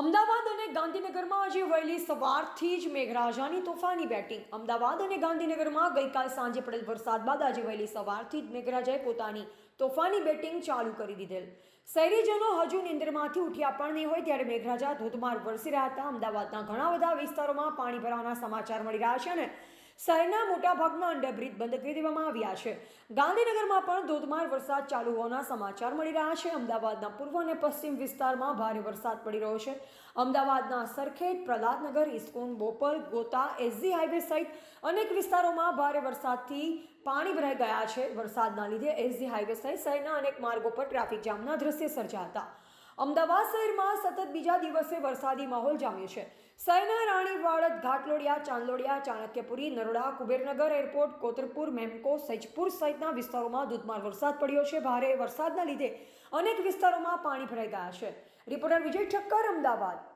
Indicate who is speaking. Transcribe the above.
Speaker 1: અમદાવાદ અને ગાંધીનગરમાં આજે વહેલી સવારથી જ મેઘરાજાની તોફાની બેટિંગ અમદાવાદ અને ગાંધીનગરમાં ગઈકાલ સાંજે પડેલ વરસાદ બાદ આજે વહેલી સવારથી જ મેઘરાજાએ પોતાની તોફાની બેટિંગ ચાલુ કરી દીધેલ. શહેરીજનો હજુ નિંદ્રમાંથી ઉઠ્યા પણ નહીં હોય ત્યારે મેઘરાજા ધોધમાર વરસી રહ્યા હતા. અમદાવાદના ઘણા બધા વિસ્તારોમાં પાણી ભરાવાના સમાચાર મળી રહ્યા છે અને શહેરના મોટાભાગના અંડરબ્રિજ બંધ કરી દેવામાં આવ્યા છે. ગાંધીનગરમાં પણ ધોધમાર વરસાદ ચાલુ હોવાના સમાચાર મળી રહ્યા છે. અમદાવાદના પૂર્વ અને પશ્ચિમ વિસ્તારમાં ભારે વરસાદ પડી રહ્યો છે. અમદાવાદના Sarkhej, Prahladnagar, ISKCON, Bopal, Gota, SG highway સહિત અનેક વિસ્તારોમાં ભારે વરસાદથી પાણી ભરાઈ ગયા છે. વરસાદના લીધે એસજી હાઈવે સહિત શહેરના અનેક માર્ગો પર ટ્રાફિક જામના દ્રશ્ય સર્જા હતા. અમદાવાદ શહેરમાં સતત બીજા દિવસે વરસાદી માહોલ જામ્યો છે. શહેરના રાણીવાડ, ઘાટલોડિયા, ચાંદલોડિયા, ચાણક્યપુરી, નરોડા, કુબેરનગર એરપોર્ટ, કોતરપુર, મેમકો, સૈજપુર સહિતના વિસ્તારોમાં ધોધમાર વરસાદ પડ્યો છે. ભારે વરસાદના લીધે અનેક વિસ્તારોમાં પાણી ભરાઈ ગયા છે. રિપોર્ટર વિજય ઠક્કર, અમદાવાદ.